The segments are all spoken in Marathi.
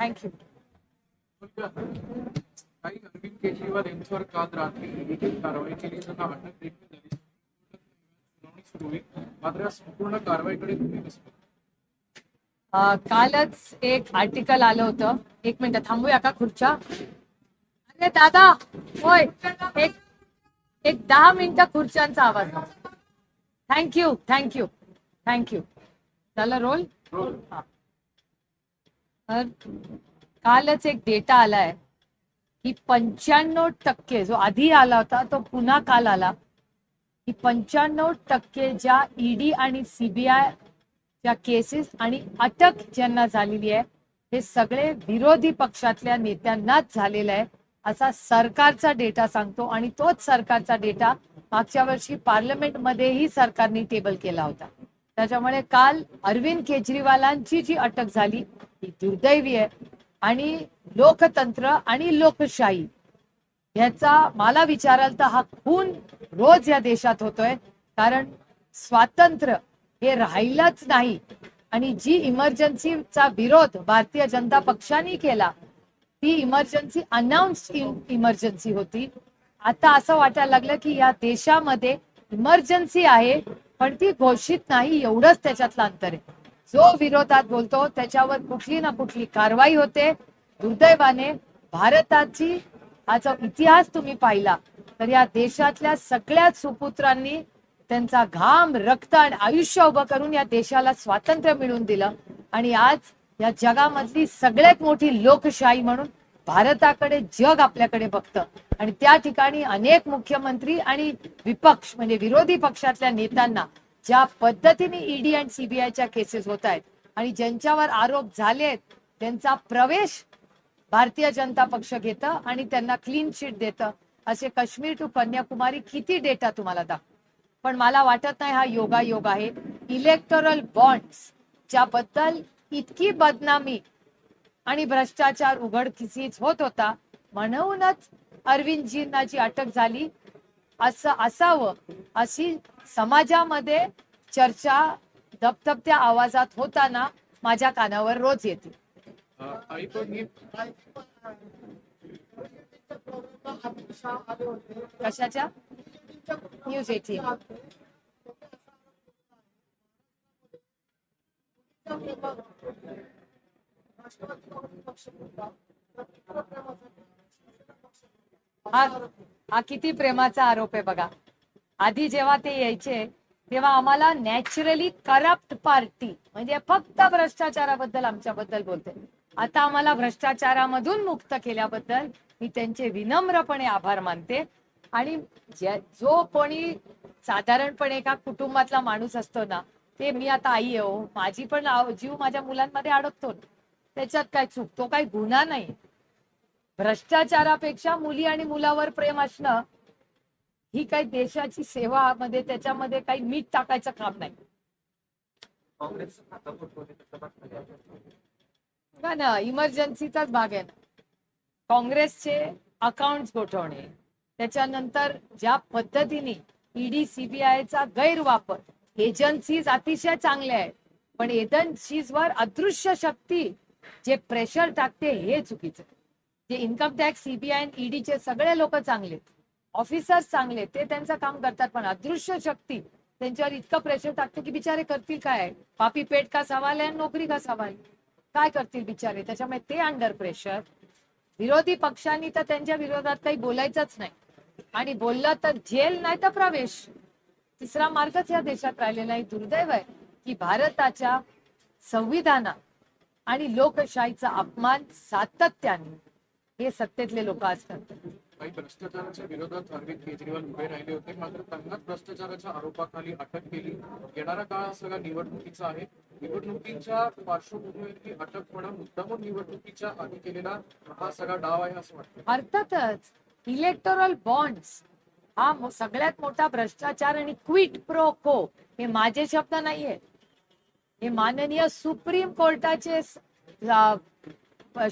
थँक्यू काही अरविंद केजरीवाल यांच्यावर काल रात्री कारवाई केली त्यांना अटक देखील झाली सुनावणी सुरू होईल मात्र या संपूर्ण कारवाईकडे तुम्ही कसं कालच एक आर्टिकल आलं होतं. एक मिनिट थांबूया का खुर्च्या? अरे दादा होय. एक एक दहा मिनिटं खुर्च्यांचा आवाज. Thank you thank you thank you झालं रोल रोल. हा. तर कालच एक डेटा आलाय की पंच्याण्णव टक्के जो आधी आला होता तो पुन्हा काल आला की पंच्याण्णव टक्के ज्या ईडी आणि सीबीआय ज्या केसेस आणि अटक ज्यांना झालेली आहे हे सगळे विरोधी पक्षातल्या नेत्यांनाच झालेलं आहे असा सरकारचा डेटा सांगतो आणि तोच सरकारचा डेटा मागच्या वर्षी पार्लमेंटमध्येही सरकारने टेबल केला होता. त्याच्यामुळे काल अरविंद केजरीवालांची जी अटक झाली ही दुर्दैवी आहे. आणि लोकतंत्र आणि लोकशाही ह्याचा मला विचाराल तर हा खून रोज या देशात होतोय. कारण स्वातंत्र्य हे राहिलंच नाही. आणि जी इमर्जन्सीचा विरोध भारतीय जनता पक्षाने केला ती इमर्जन्सी अनाउन्स इमर्जन्सी होती. आता असं वाटायला लागलं की या देशामध्ये इमर्जन्सी आहे पण ती घोषित नाही एवढंच त्याच्यातलं अंतर आहे. जो विरोधात बोलतो त्याच्यावर कुठली ना कुठली कारवाई होते. दुर्दैवाने भारताची हा जो इतिहास तुम्ही पाहिला तर या देशातल्या सगळ्याच सुपुत्रांनी त्यांचा घाम रक्त आणि आयुष्य उभं करून या देशाला स्वातंत्र्य मिळवून दिलं. आणि आज या जगामधली सगळ्यात मोठी लोकशाही म्हणून भारताकडे जग आपल्याकडे बघतं. आणि त्या ठिकाणी अनेक मुख्यमंत्री आणि विपक्ष म्हणजे विरोधी पक्षातल्या नेत्यांना ज्या पद्धतीने ईडी अँड सीबीआयच्या केसेस होत आहेत आणि ज्यांच्यावर आरोप झाले आहेत त्यांचा प्रवेश भारतीय जनता पक्ष घेतं आणि त्यांना क्लीन शीट देतं. असे काश्मीर टू कन्याकुमारी किती डेटा तुम्हाला दाखव? पण मला वाटत नाही हा योगा योग आहे. इलेक्टोरल बॉन्ड्स ज्याबद्दल इतकी बदनामी आणि भ्रष्टाचार उघडकीस होत होता म्हणूनच अरविंदजींना जी अटक झाली असं असावं अशी समाजामध्ये चर्चा दबदबत्या आवाजात होताना माझ्या कानावर रोज येते. ही कशाच्या? न्यूज एटीन हा हा किती प्रेमाचा आरोप आहे बघा. आधी जेव्हा ते यायचे तेव्हा आम्हाला नॅचरली करप्ट पार्टी म्हणजे फक्त भ्रष्टाचाराबद्दल आमच्याबद्दल बोलते. आता आम्हाला भ्रष्टाचारामधून मुक्त केल्याबद्दल मी त्यांचे विनम्रपणे आभार मानते. आणि जो कोणी साधारणपणे एका कुटुंबातला माणूस असतो ना ते मी आता आई आहे हो माझी पण जीव माझ्या मुलांमध्ये अडकतो. त्याच्यात काय चूक तो काही गुन्हा नाही. भ्रष्टाचारापेक्षा मुली आणि मुलावर प्रेम असणं ही काही देशाची सेवा मध्ये त्याच्यामध्ये काही मीठ टाकायचं काम नाही. बघा ना इमर्जन्सीचाच भाग आहे ना काँग्रेसचे अकाउंट गोठवणे त्याच्यानंतर ज्या पद्धतीने ईडी सीबीआयचा गैरवापर एजन्सीज अतिशय चांगल्या आहेत पण एजन्सीजवर अदृश्य शक्ती जे प्रेशर टाकते हे चुकीचं. जे इन्कम टॅक्स सीबीआय आणि ईडीचे सगळे लोक चांगले ऑफिसर्स चांगले ते त्यांचं काम करतात पण अदृश्य शक्ती त्यांच्यावर इतकं प्रेशर टाकते की बिचारे करतील काय? पापी पेट का सवाल आहे आणि नोकरी का सवाल आहे? काय करतील बिचारे? त्याच्यामुळे ते अंडर प्रेशर विरोधी पक्षांनी तर त्यांच्या विरोधात काही बोलायचंच नाही. आणि बोललं तर जेल नाही तर प्रवेश. तिसरा मार्गच या देशात राहिलेला आहे. दुर्दैव आहे की भारताच्या संविधानात आणि लोकशाहीचा अपमान सातत्याने हे सत्तेतले लोक असतात. काही भ्रष्टाचाराच्या विरोधात अरविंद केजरीवाल उभे राहिले होते मात्र त्यांनाच भ्रष्टाचाराच्या आरोपाखाली अटक केली. येणारा काळ सगळा निवडणुकीचा आहे. निवडणुकीच्या पार्श्वभूमीवर ही अटक होणं मुद्दामून निवडणुकीच्या आधी केलेला हा सगळा डाव आहे असं वाटतं. अर्थातच इलेक्टोरल बॉन्ड्स हा सगळ्यात मोठा भ्रष्टाचार आणि क्विट प्रो को हे माझे शब्द नाहीये. हे माननीय सुप्रीम कोर्टाचे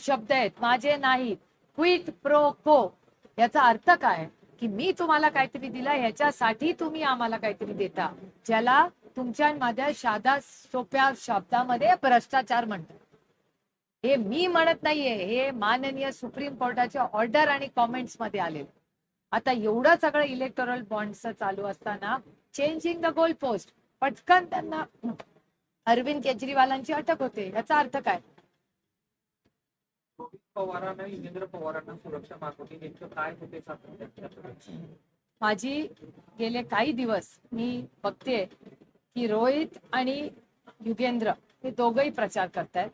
शब्द आहेत. माझे नाही क्विट प्रो को याचा अर्थ काय? की मी तुम्हाला काहीतरी दिलं ह्याच्यासाठी तुम्ही आम्हाला काहीतरी देता ज्याला तुमच्या माझ्या साधा सोप्या शब्दामध्ये भ्रष्टाचार म्हणतात. हे मी म्हणत नाहीये हे माननीय सुप्रीम कोर्टाच्या ऑर्डर आणि कॉमेंट्समध्ये आले आता एवढं सगळं इलेक्टोरल बॉन्डचं चालू असताना चेंजिंग द गोल पोस्ट पटकन त्यांना अरविंद केजरीवालांची अटक होते. याचा अर्थ काय? पवारांना युगेंद्र पवारांना सुरक्षा मागवली. नेमकं काय होते माझी गेले काही दिवस मी बघते की रोहित आणि युगेंद्र हे दोघही प्रचार करतायत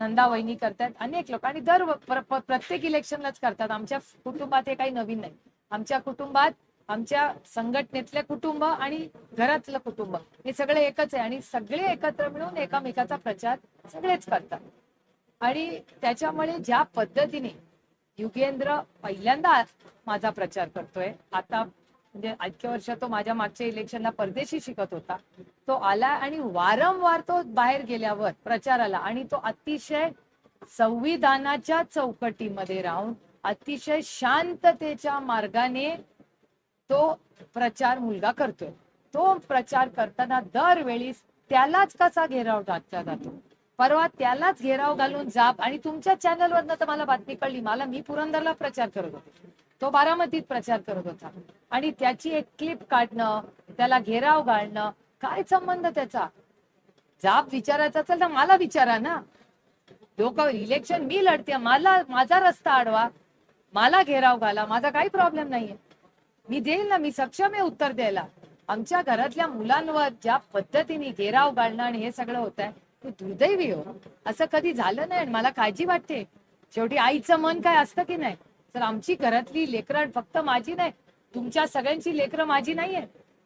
नंदा वहिनी करतायत अनेक लोक. आणि दर प्रत्येक इलेक्शनलाच करतात. आमच्या कुटुंबात हे काही नवीन नाही. आमच्या कुटुंबात आमच्या संघटनेतल्या कुटुंब आणि घरातलं कुटुंब हे सगळे एकच आहे. आणि सगळे एकत्र मिळून एकामेकाचा प्रचार सगळेच करतात. आणि त्याच्यामुळे ज्या पद्धतीने युगेंद्र पहिल्यांदा माझा प्रचार करतोय आता म्हणजे इतक्या वर्ष तो माझ्या मागच्या इलेक्शनला परदेशी शिकत होता. तो आला आणि वारंवार तो बाहेर गेल्यावर प्रचाराला आणि तो अतिशय संविधानाच्या चौकटीमध्ये राहून अतिशय शांततेच्या मार्गाने तो प्रचार मुलगा करतोय. तो प्रचार करताना दरवेळी त्यालाच कसा घेराव घातला जातो? परवा त्यालाच घेराव घालून जाप आणि तुमच्या चॅनलवरनं तर मला बातमी कळली. मला मी पुरंदरला प्रचार करत होते. तो बारामतीत प्रचार करत होता. आणि त्याची एक क्लिप काढणं त्याला घेराव घालणं काय संबंध त्याचा? जाब विचारायचा असेल तर मला विचारा ना. लोक इलेक्शन मी लढते. मला माझा रस्ता अडवा मला घेराव घाला. माझा काही प्रॉब्लेम नाहीये. मी देईल ना. मी सक्षम आहे उत्तर द्यायला. आमच्या घरातल्या मुलांवर ज्या पद्धतीने घेराव घालणं आणि हे सगळं होत आहे तू दुर्दैवी हो. असं कधी झालं नाही आणि मला काळजी वाटते. शेवटी आईचं मन काय असतं की नाही? तर आमची घरातली लेकरं फक्त माझी नाही. तुमच्या सगळ्यांची लेकरं माझी नाहीये.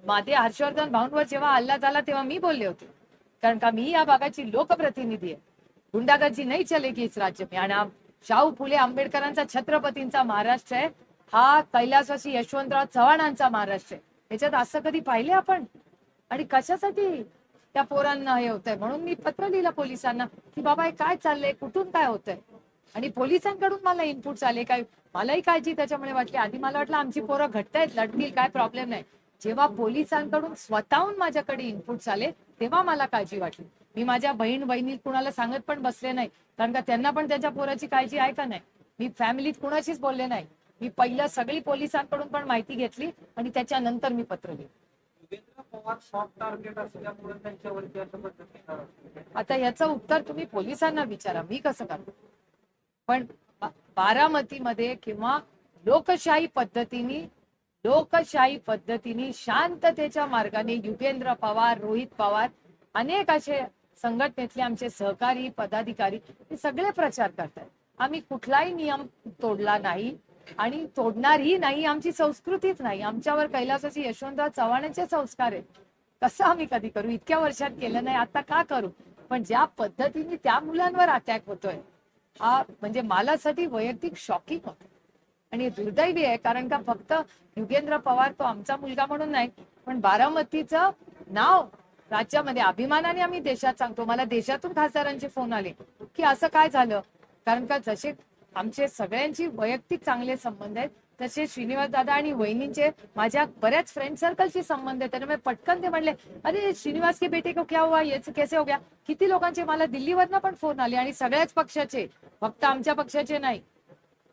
माते हर्षवर्धन भाऊंवर जेव्हा हल्ला झाला तेव्हा मी बोलले होते. कारण का मी या भागाची लोकप्रतिनिधी आहे. गुंडागर्दी नाही चलेगी इस राज्य में. आणि शाहू फुले आंबेडकरांचा छत्रपतींचा महाराष्ट्र आहे. हा कैलासवासी यशवंतराव चव्हाणांचा महाराष्ट्र आहे. त्याच्यात असं कधी पाहिले आपण? आणि कशासाठी? त्या पोरांना हे होतंय. म्हणून मी पत्र लिहिलं पोलिसांना की बाबा हे काय चाललंय? कुठून काय होतंय? आणि पोलिसांकडून मला इनपुट आले. काय मलाही काळजी त्याच्यामुळे वाटली. आधी मला वाटलं आमची पोरं घट्ट आहेत लढतील काय प्रॉब्लेम नाही. जेव्हा पोलिसांकडून स्वतःहून माझ्याकडे इनपुट आले तेव्हा मला काळजी वाटली. मी माझ्या बहीण बहिणी कुणाला सांगत पण बसले नाही. कारण का त्यांना पण त्याच्या पोराची काळजी आहे का नाही? मी फॅमिलीत कुणाशीच बोलले नाही. मी पहिलं सगळी पोलिसांकडून पण माहिती घेतली आणि त्याच्यानंतर मी पत्र लिहिलं. पवार सॉफ्ट टार्गेट असल्यामुळे त्यांच्यावरती अशा आता याचं उत्तर तुम्ही पोलिसांना विचारा मी कसं करतो पण बारामतीमध्ये किंवा लोकशाही पद्धतीने लोकशाही पद्धतीने शांततेच्या मार्गाने युगेंद्र पवार रोहित पवार अनेक असे संघटनेतले आमचे सहकारी पदाधिकारी हे सगळे प्रचार करतात आम्ही कुठलाही नियम तोडला नाही. आणि तोडणारही नाही आमची संस्कृतीच नाही. आमच्यावर कैलासाची यशवंतराव चव्हाणांचे संस्कार आहेत. कसं आम्ही कधी करू? इतक्या वर्षात केलं नाही आता का करू? पण ज्या पद्धतीने त्या मुलांवर अटॅक होतोय हा म्हणजे मालासाठी वैयक्तिक शॉकिंग होत आणि दुर्दैवी आहे कारण का फक्त युगेंद्र पवार तो आमचा मुलगा म्हणून नाही पण बारामतीचं नाव राज्यामध्ये अभिमानाने आम्ही देशात सांगतो. मला देशातून खासदारांचे फोन आले की असं काय झालं? कारण का जसे आमचे सगळ्यांची वैयक्तिक चांगले संबंध आहेत. तसे श्रीनिवास दादा आणि वहिनींचे माझ्या बऱ्याच फ्रेंड सर्कलशी संबंध आहेत. त्यामुळे पटकन ते म्हणले अरे श्रीनिवास के बेटे को क्या हुआ? ये कैसे हो गया? किती लोकांचे? मला दिल्लीवरनं पण फोन आले आणि सगळ्याच पक्षाचे फक्त आमच्या पक्षाचे नाही.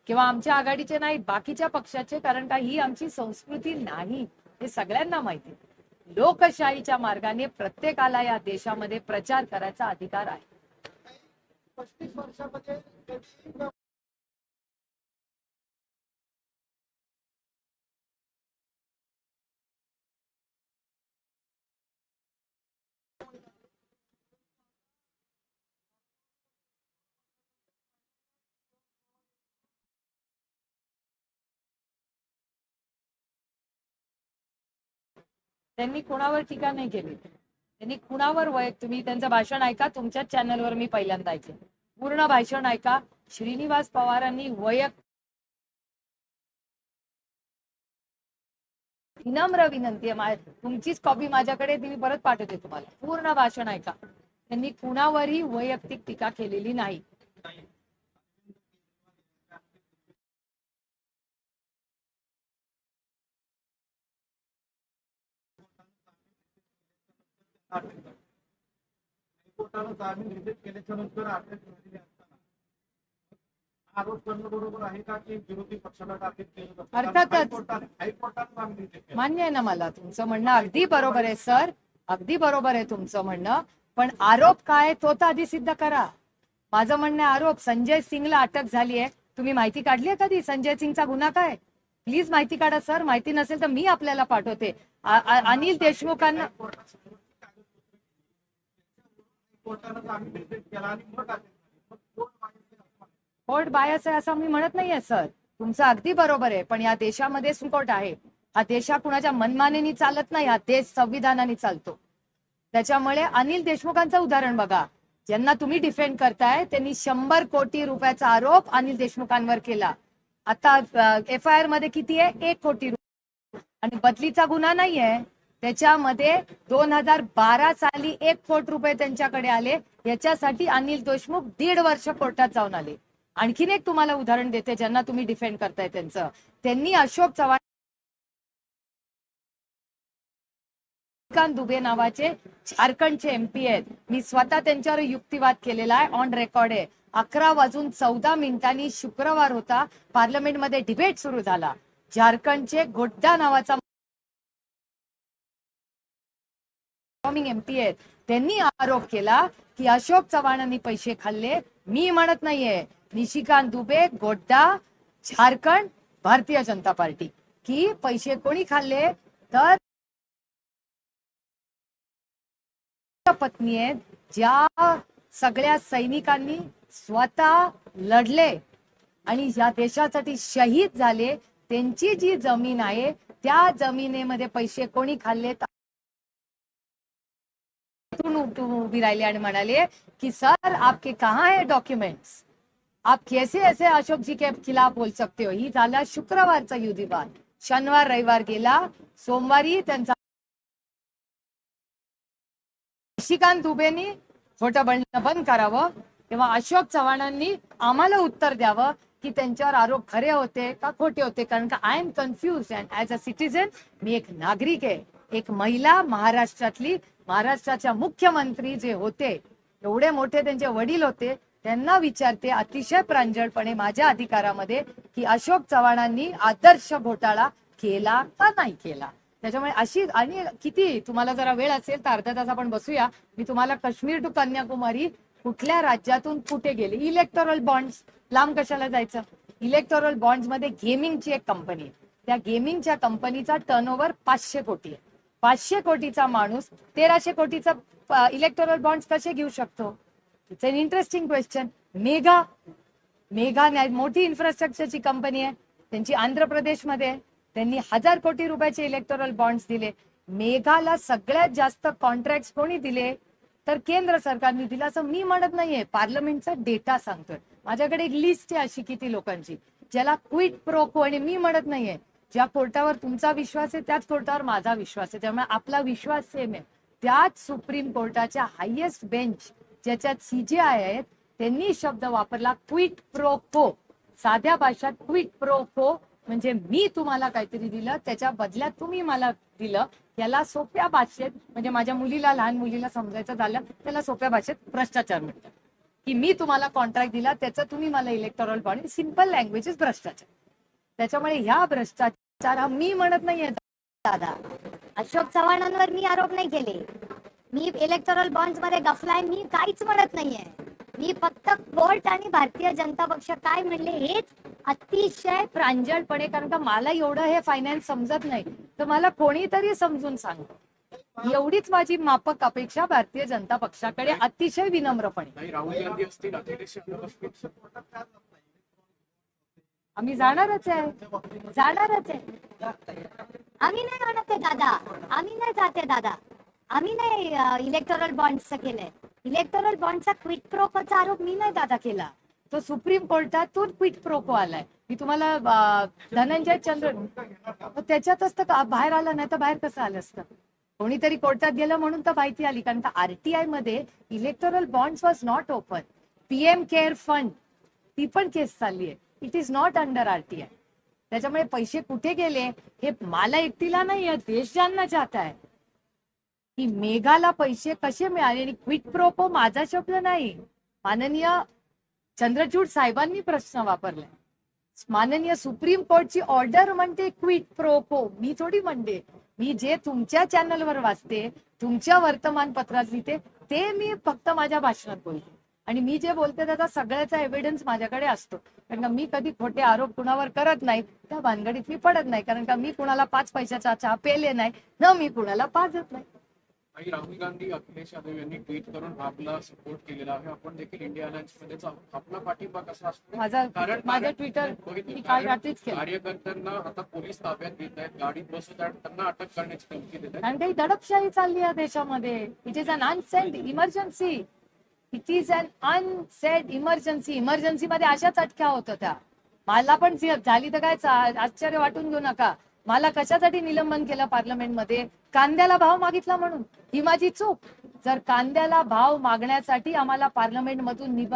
किंवा आमच्या आघाडीचे नाही बाकीच्या पक्षाचे कारण का ही आमची संस्कृती नाही. हे सगळ्यांना माहिती आहे. लोकशाहीच्या मार्गाने प्रत्येकाला या देशामध्ये प्रचार करायचा अधिकार आहे. पस्तीस वर्षामध्ये त्यांनी कुणावर टीका नाही केली. त्यांनी कुणावर वय तुम्ही त्यांचं भाषण ऐका तुमच्याच चॅनलवर मी पहिल्यांदा ऐकले पूर्ण भाषण ऐका. श्रीनिवास पवारांनी वैयक्तिक विनम्र विनंती आहे तुमचीच कॉपी माझ्याकडे ती मी परत पाठवते तुम्हाला. पूर्ण भाषण ऐका. त्यांनी कुणावरही वैयक्तिक टीका केलेली नाही. जामीन रिजेक्ट केल्याच्यानंतर अटक झालेली असताना आरोप करणं बरोबर आहे का की विरोधी पक्षाला केलं अर्थातच. मान्य आहे ना मला तुमचं म्हणणं. अगदी बरोबर आहे सर. अगदी बरोबर आहे तुमचं म्हणणं. पण आरोप काय तो तर आधी सिद्ध करा. माझं म्हणणं आहे आरोप. संजय सिंगला अटक झाली आहे. तुम्ही माहिती काढली आहे कधी? संजय सिंगचा गुन्हा काय? प्लीज माहिती काढा सर. माहिती नसेल तर मी आपल्याला पाठवते. अनिल देशमुखांना हायकोर्टासमोर कागदपत्र हायकोर्टानं जामीन निषेध केला आणि मग अटक झाली. मग कोण मागितलं असं मला कोर्ट बायस आहे असं मी म्हणत नाहीये सर. तुमचं अगदी बरोबर आहे पण या देशामध्ये सुकोट आहे. हा देशा कुणाच्या मनमानेनी चालत नाही हा देश संविधानाने चालतो. त्याच्यामुळे अनिल देशमुखांचं उदाहरण बघा. ज्यांना तुम्ही डिफेंड करताय त्यांनी शंभर कोटी रुपयाचा आरोप अनिल देशमुखांवर केला. आता एफ आय आरमध्ये किती आहे? एक कोटी रुपये आणि बदलीचा गुन्हा नाहीये. त्याच्यामध्ये दोन हजार बारा साली एक कोट रुपये त्यांच्याकडे आले. याच्यासाठी अनिल देशमुख दीड वर्ष कोर्टात जाऊन आले. आणखीन एक तुम्हाला उदाहरण देते ज्यांना तुम्ही डिफेंड करताय त्यांचं. त्यांनी अशोक चव्हाण दुबे नावाचे झारखंडचे एमपी आहेत. मी स्वतः त्यांच्यावर युक्तिवाद केलेला आहे ऑन रेकॉर्ड आहे. अकरा वाजून चौदा मिनिटांनी शुक्रवार होता पार्लमेंटमध्ये डिबेट सुरू झाला. झारखंडचे गोड्डा नावाचा एमपी आहेत. त्यांनी आरोप केला की अशोक चव्हाणांनी पैसे खाल्ले. मी म्हणत नाहीये. निशिकांत दुबे गोड्डा झारखंड भारतीय जनता पार्टी. की पैसे कोणी खाल्ले? तर पत्नी आहेत ज्या सगळ्या सैनिकांनी स्वतः लढले आणि या देशासाठी शहीद झाले त्यांची जी जमीन आहे त्या जमिनीमध्ये पैसे कोणी खाल्ले? उठून उठून उभी राहिली आणि म्हणाले की सर आपके कहाँ है डॉक्युमेंट्स आप कैसे ऐसे अशोक जी के खिलाफ बोल सकते हो? ही झाला शुक्रवारचा युधिवाद शनिवार रविवार गेला सोमवारी त्यांचा निशिकांत दुबेनी खोटं बनणं बंद करावं. तेव्हा अशोक चव्हाणांनी आम्हाला उत्तर द्यावं की त्यांच्यावर आरोप खरे होते का खोटे होते? कारण का I am confuse and as a citizen मी एक नागरिक आहे. एक महिला महाराष्ट्रातली महाराष्ट्राच्या मुख्यमंत्री जे होते एवढे मोठे त्यांचे वडील होते त्यांना विचारते अतिशय प्रांजळपणे माझ्या अधिकारामध्ये की अशोक चव्हाणांनी आदर्श घोटाळा केला का नाही केला? त्याच्यामुळे अशी आणि किती तुम्हाला जरा वेळ असेल तर अर्धा तास आपण बसूया. मी तुम्हाला काश्मीर टू कन्याकुमारी कुठल्या राज्यातून कुठे गेले? इलेक्टोरल बॉन्ड्स लांब कशाला जायचं? इलेक्टोरल बॉन्ड्समध्ये गेमिंगची एक कंपनी आहे. त्या गेमिंगच्या कंपनीचा टर्नओव्हर पाचशे कोटी आहे. पाचशे कोटीचा माणूस तेराशे कोटीचा इलेक्टोरल बॉन्ड्स कसे घेऊ शकतो? It's an interesting question mega mega मोठी इन्फ्रास्ट्रक्चरची कंपनी आहे. त्यांची आंध्र प्रदेशमध्ये त्यांनी हजार कोटी रुपयाचे इलेक्टोरल बॉन्ड्स दिले. मेघाला सगळ्यात जास्त कॉन्ट्रॅक्ट कोणी दिले? तर केंद्र सरकारने दिला असं मी म्हणत नाहीये. पार्लमेंटचा डेटा सांगतोय. माझ्याकडे एक लिस्ट आहे अशी किती लोकांची. ज्याला क्विट प्रोको आणि मी म्हणत नाहीये. ज्या कोर्टावर तुमचा विश्वास आहे त्याच कोर्टावर माझा विश्वास आहे. त्यामुळे आपला विश्वास सेम आहे. त्याच सुप्रीम कोर्टाच्या हायेस्ट बेंच ज्याच्यात सीजीआय आहेत त्यांनी शब्द वापरला क्विट प्रो को साध्या भाषात क्विट प्रो को म्हणजे मी तुम्हाला काहीतरी दिलं त्याच्या बदल्यात तुम्ही मला दिलं. याला सोप्या भाषेत म्हणजे माझ्या मुलीला लहान मुलीला समजायचं झालं त्याला सोप्या भाषेत भ्रष्टाचार म्हणतात. की मी तुम्हाला कॉन्ट्रॅक्ट दिला त्याचं तुम्ही मला electoral body simple language is भ्रष्टाचार. त्याच्यामुळे ह्या भ्रष्टाचार हा मी म्हणत नाहीये दादा. अशोक चव्हाणांवर मी आरोप नाही केले. मी इलेक्टोरल बॉन्डमध्ये गफलाय मी काहीच म्हणत नाहीये. मी फक्त कोर्ट आणि भारतीय जनता पक्ष काय म्हणले हेच अतिशय प्रांजळपणे कारण का मला एवढं हे फायनान्स समजत नाही. तर मला कोणीतरी समजून सांग. एवढीच माझी मापक अपेक्षा भारतीय जनता पक्षाकडे अतिशय विनम्रपणे नाही राहुल गांधी असतील अखिलेश यादव असतील कोर्टात का जात नाही? आम्ही जाणारच आहे. जाणारच आहे. आम्ही नाही म्हणत आहे दादा. आम्ही नाही जाते दादा. आम्ही नाही इलेक्टोरल बॉन्डचं केलंय. इलेक्टोरल बॉन्डचा क्विट प्रोकोचा आरोप मी नाही दादा केला. तो सुप्रीम कोर्टात क्विट प्रोको आलाय. मी तुम्हाला धनंजय चंद्र त्याच्यातच तर बाहेर आलं नाही तर बाहेर कसं आलं असतं? कोणीतरी कोर्टात गेलं म्हणून तर माहिती आली कारण का आरटीआयमध्ये electoral bond was not open PM care fund ती पण केस चालली आहे. It is not under RTI त्याच्यामुळे पैसे कुठे गेले हे मला एकटीला नाही आहे देश ज्यांना जात आहे. की मेघाला पैसे कसे मिळाले आणि क्विट प्रोपो माझा शब्द नाही. माननीय चंद्रचूड साहेबांनी प्रश्न वापरलाय. माननीय सुप्रीम कोर्टची ऑर्डर म्हणते क्विट प्रोपो मी थोडी म्हणते मी जे तुमच्या चॅनलवर वाचते तुमच्या वर्तमानपत्रात लिहिते ते मी फक्त माझ्या भाषणात बोलते. आणि मी जे बोलते त्याचा सगळ्याचा एव्हिडन्स माझ्याकडे असतो. कारण का मी कधी खोटे आरोप कुणावर करत नाही त्या भानगडीत मी पडत नाही. कारण का मी कुणाला पाच पैशाचा चहा पेले नाही न मी कुणाला पाजत नाही. आणि राहुल गांधी अखिलेश यादव यांनी ट्विट करून आपला सपोर्ट केलेला आहे. आपण देखील इंडिया अलायन्स आहोत. आपला पाठिंबा कसा असतो? माझा कारण माझं ट्विटर काल रात्रीच केलं. कार्यकर्त्यांना आता पोलीस ताब्यात घेत आहेत. गाडीत आहेत. त्यांना अटक करण्याची धमकी देत आहेत. कारण काही दडपशाही चालली आहे देशामध्ये. It is an unsaid emergency it is an unsaid emergency emergency मध्ये अशाच अटक्या होत होत्या. मला पण झाली तर काय आश्चर्य वाटून घेऊ नका. मला कशासाठी निलंबन केलं पार्लमेंटमध्ये? कांद्याला भाव मागितला म्हणून. ही माझी चूक. जर कांद्याला भाव मागण्यासाठी आम्हाला पार्लमेंट मधून निब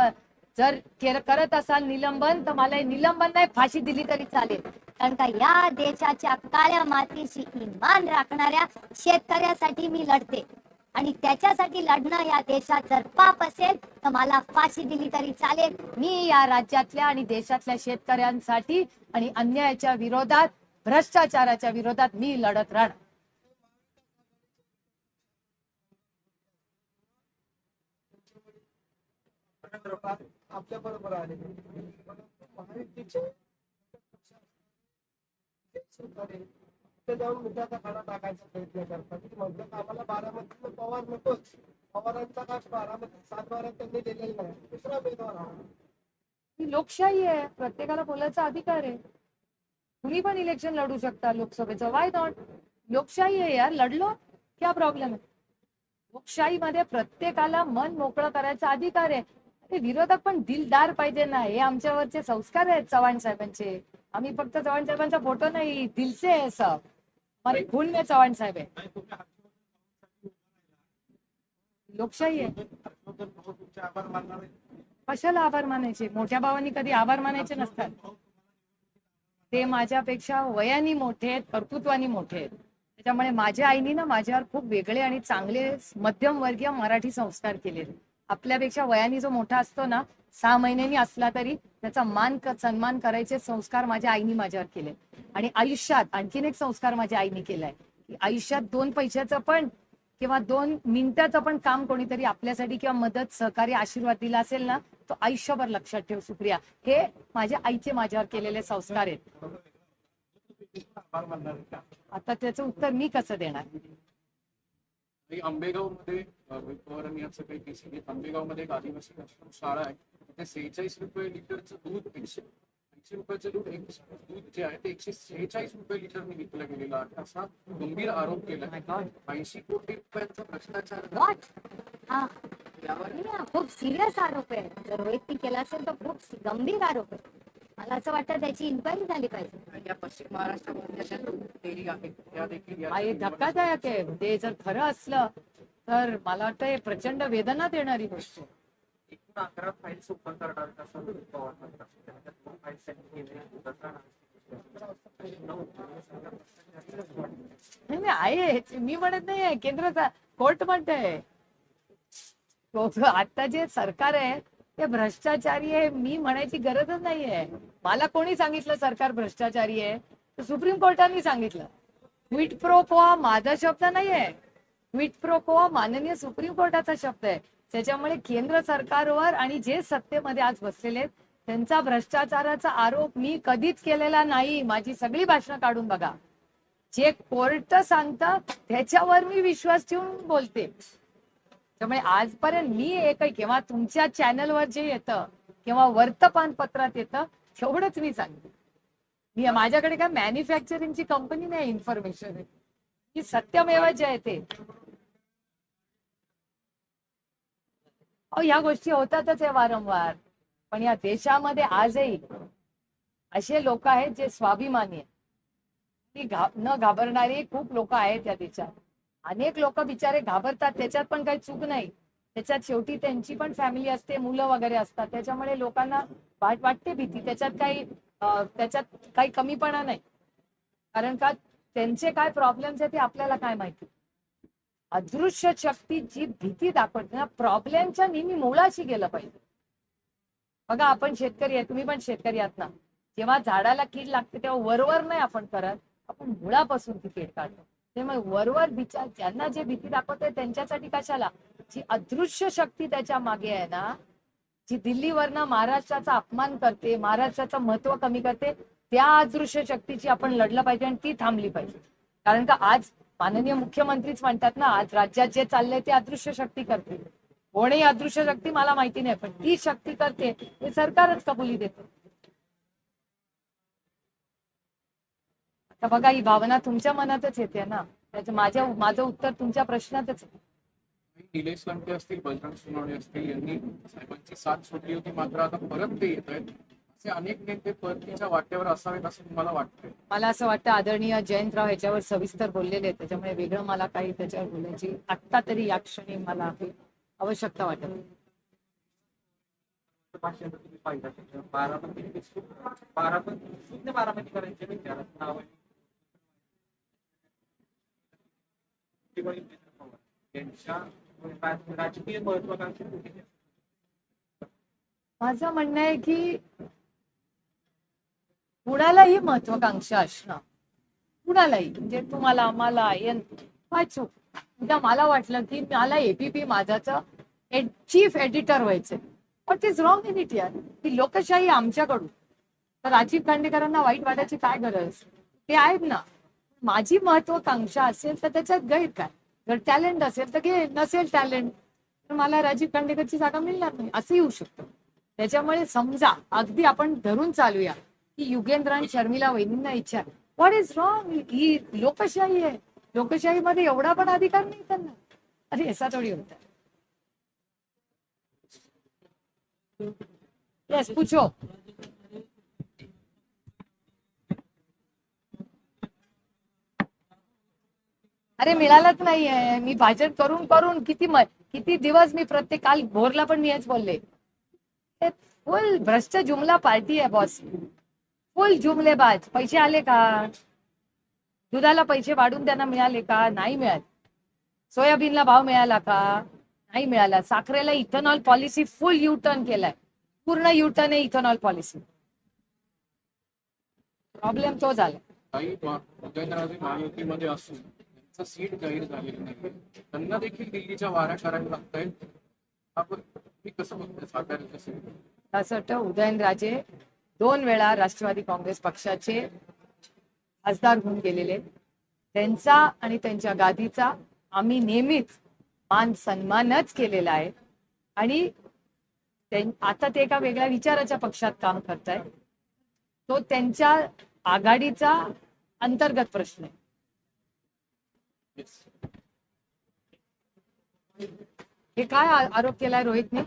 जर केर- करत असाल निलंबन तर मला निलंबन नाही फाशी दिली तरी चालेल. कारण का या देशाच्या काळ्या मातीशी इमान राखणाऱ्या शेतकऱ्यासाठी मी लढते. आणि त्याच्यासाठी लढणं या देशात जर पाप असेल तर मला फाशी दिली तरी चालेल. मी या राज्यातल्या आणि देशातल्या शेतकऱ्यांसाठी आणि अन्यायाच्या विरोधात भ्रष्टाचाराच्या विरोधात मी लढत राहणार. आपल्या बरोबर आले. महायुतीचे जाऊन मुद्द्याचा खाना टाकायचा प्रयत्न करतात. की म्हटलं तर आम्हाला बारामतीतलं पवार नकोच. पवारांचा काय बारामती सात बारा त्यांनी दिलेला नाही. दुसरा उमेदवार हवा ही लोकशाही आहे. प्रत्येकाला बोलायचा अधिकार आहे. तुम्ही पण इलेक्शन लढू शकता लोकसभेचं. वाय नॉट लोकशाही आहे यार. लढलो क्या प्रॉब्लेम आहे? लोकशाहीमध्ये प्रत्येकाला मन मोकळं करायचा अधिकार आहे. ते विरोधक पण दिलदार पाहिजे ना. हे आमच्यावरचे संस्कार आहेत चव्हाण साहेबांचे. आम्ही फक्त चव्हाण साहेबांचा फोटो नाही. दिलसे आहे सब. अरे खून मे चव्हाण साहेब आहे लोकशाही आहे कशाला आभार मानायचे? मोठ्या भावांनी कधी आभार मानायचे नसतात. ते माझ्यापेक्षा वयाने मोठे आहेत कर्तृत्वानी मोठे आहेत. त्याच्यामुळे माझ्या आईनी ना माझ्यावर खूप वेगळे आणि चांगले मध्यमवर्गीय मराठी संस्कार केलेले. आपल्यापेक्षा वयाने जो मोठा असतो ना सहा महिन्यांनी असला तरी त्याचा मान सन्मान करायचे संस्कार माझ्या आईनी माझ्यावर केले. आणि आयुष्यात आणखीन एक संस्कार माझ्या आईनी केलाय. की आयुष्यात दोन पैशाचं पण किंवा दोन मिनिटाचं पण काम कोणीतरी आपल्यासाठी किंवा मदत सहकार्य आशीर्वाद दिला असेल ना तो आयुष्यभर लक्षात ठेव सुप्रिया. हे माझ्या आईचे माझ्यावर केलेले संस्कार आहेत? आता त्याचं उत्तर मी कसं देणार? आंबेगावमध्ये पवारांनी आज सकाळी केसी घेत आंबेगावमध्ये एक आदिवासी आश्रम शाळा आहे. तिथे सेहेचाळीस रुपये लिटरचं दूध एकशे ऐंशी रुपयाचं दूध एक दूध जे आहे ते एकशे सेहेचाळीस रुपये लिटरने विकलं गेलेलं आहे. असा गंभीर आरोप केला ऐंशी कोटी रुपयांचा भ्रष्टाचार? हा. यावर खूप सिरियस आरोप आहे. जर वैयक्तिक केला असेल तर खूप गंभीर आरोप आहे. मला असं वाटतं त्याची इन्क्वायरी झाली पाहिजे. या पश्चिम महाराष्ट्रामध्ये अशा दोन डेअरी आहेत त्या देखील याच्या हे धक्कादायक आहे. ते जर खरं असलं तर मला वाटतं हे प्रचंड वेदना देणारी गोष्ट आहे. एकूण अकरा फाईल्स ओपन करणार असं पवार म्हणतात त्याच्यात दोन फाईल्स त्यांनी केले दसरा नाही नाही, आहे. मी म्हणत नाही केंद्र कोर्ट म्हणतंय. तो- आता जे सरकार आहे ते भ्रष्टाचारी आहे मी म्हणायची गरजच नाहीये. मला कोणी सांगितलं सरकार भ्रष्टाचारी आहे? तर सुप्रीम कोर्टाने सांगितलं. क्विट प्रो को हा माझा शब्द नाहीये. क्विट प्रो को हा माननीय सुप्रीम कोर्टाचा शब्द आहे. त्याच्यामुळे केंद्र सरकारवर आणि जे सत्तेमध्ये आज बसलेले आहेत त्यांचा भ्रष्टाचाराचा आरोप मी कधीच केलेला नाही. माझी सगळी भाषणं काढून बघा. जे कोर्ट सांगतं त्याच्यावर मी विश्वास ठेवून बोलते. त्यामुळे आजपर्यंत मी एक किंवा तुमच्या चॅनलवर जे येतं किंवा वर्तमानपत्रात येतं तेवढंच मी सांगते मी माझ्याकडे काय मॅन्युफॅक्चरिंगची कंपनी नाही इन्फॉर्मेशन आहे. की सत्यमेव जयते अहो ह्या गोष्टी होतातच आहे वारंवार. पण या देशामध्ये आजही असे लोक आहेत जे स्वाभिमानी आहेत. ती घा- न घाबरणारे खूप लोक आहेत या देशात. अनेक लोक बिचारे घाबरतात त्याच्यात पण काही चूक नाही. त्याच्यात शेवटी त्यांची पण फॅमिली असते मुलं वगैरे असतात. त्याच्यामुळे लोकांना वाट वाटते भीती. त्याच्यात काही त्याच्यात काही कमीपणा नाही. कारण का त्यांचे काय प्रॉब्लेम्स आहेत ते आपल्याला काय माहिती? अदृश्य शक्ती जी भीती दाखवते ना प्रॉब्लेमच्या नेहमी मुळाशी गेलं पाहिजे. बघा आपण शेतकरी आहे तुम्ही पण शेतकरी आहात ना. जेव्हा झाडाला कीड लागते तेव्हा वरवर नाही आपण करत. आपण मुळापासून ती कीड काढतो. त्यामुळे वरवर बिचार ज्यांना जे भीती दाखवते त्यांच्यासाठी कशाला? जी अदृश्य शक्ती त्याच्यामागे आहे ना जी दिल्लीवरनं महाराष्ट्राचा अपमान करते महाराष्ट्राचं महत्त्व कमी करते त्या अदृश्य शक्तीची आपण लढलं पाहिजे आणि ती थांबली पाहिजे. कारण का आज माननीय मुख्यमंत्रीच म्हणतात ना आज राज्यात जे चाललंय ते अदृश्य शक्ती करते. कोणी अदृश्य शक्ती मला माहिती नाही पण ती शक्ती करते हे सरकारच कबुली देते. आता बघा ही भावना तुमच्या मनातच येते ना. त्याचं माझ्या माझं उत्तर तुमच्या प्रश्नातच आहे. निलेश लंके असतील बजरंग सोनवणे असतील यांनी साहेबांची साथ सोडली होती मात्र आता परत ते येत आहेत. असे अनेक नेते परतीच्या वाट्यावर असावेत असं तुम्हाला वाटतंय? मला असं वाटतं आदरणीय जयंतराव ह्याच्यावर सविस्तर बोललेले आहेत. त्याच्यामुळे वेगळं मला काही त्याच्यावर बोलायची आत्ता तरी या क्षणी मला आवश्यकता वाटत. बारामती बारामती शून्य विचारात नाव पवार यांच्या राजकीय महत्वाकांक्षी भूमिकेत माझं म्हणणं आहे की कुणालाही महत्वाकांक्षा असणं कुणालाही. म्हणजे तुम्हाला मला वाचू काय उद्या मला वाटलं की मला एबीपी माझाचं चीफ एडिटर व्हायचंय. But is wrong in it यार? ही लोकशाही आमच्याकडून. तर राजीव खांडेकरांना वाईट वाटायची काय गरज? ते आहेत ना. माझी महत्वाकांक्षा असेल तर त्याच्यात गैर काय? जर टॅलेंट असेल तर घे नसेल टॅलेंट तर मला राजीव कांडेकरची जागा मिळणार नाही. असं येऊ शकतं. त्याच्यामुळे समजा अगदी आपण धरून चालूया की युगेंद्र आणि शर्मिला वहिनींना इच्छा व्हॉट इज रॉंग ही लोकशाही आहे. लोकशाहीमध्ये एवढा पण अधिकार नाही त्यांना. अरे असा थोडी होता येस पूछो. अरे मिळालंच नाहीये. मी भाषण करून करून किती किती दिवस मी प्रत्येक काल भोरला पण मी हेच बोलले. फुल भ्रष्ट जुमला पार्टी आहे बॉस फुल जुमलेबाज. पैसे आले का? दुधाला पैसे वाढून त्यांना मिळाले का? नाही मिळाले. सोयाबीनला भाव मिळाला का? नाही मिळाला. साखरेला ethanol policy full U turn केलाय. पूर्ण युटर्न आहे इथेनॉल पॉलिसी प्रॉब्लेम तो झाला. त्यांचं सीट जाहीर झालेलं नाही. त्यांना देखील दिल्लीच्या वाऱ्या करायला लागत आहेत आपण मी कसं बघतोय साताऱ्याचं सीट? असं वाटतं उदयनराजे दोन वेळा राष्ट्रवादी काँग्रेस पक्षाचे खासदार होऊन गेलेले. त्यांचा आणि त्यांच्या गादीचा आम्ही नेहमीच मान सन्मानच केलेला आहे. आणि आता ते एका वेगळ्या विचाराच्या पक्षात काम करताय तो त्यांच्या आघाडीचा अंतर्गत प्रश्न आहे. हे काय आरोप केलाय रोहितने?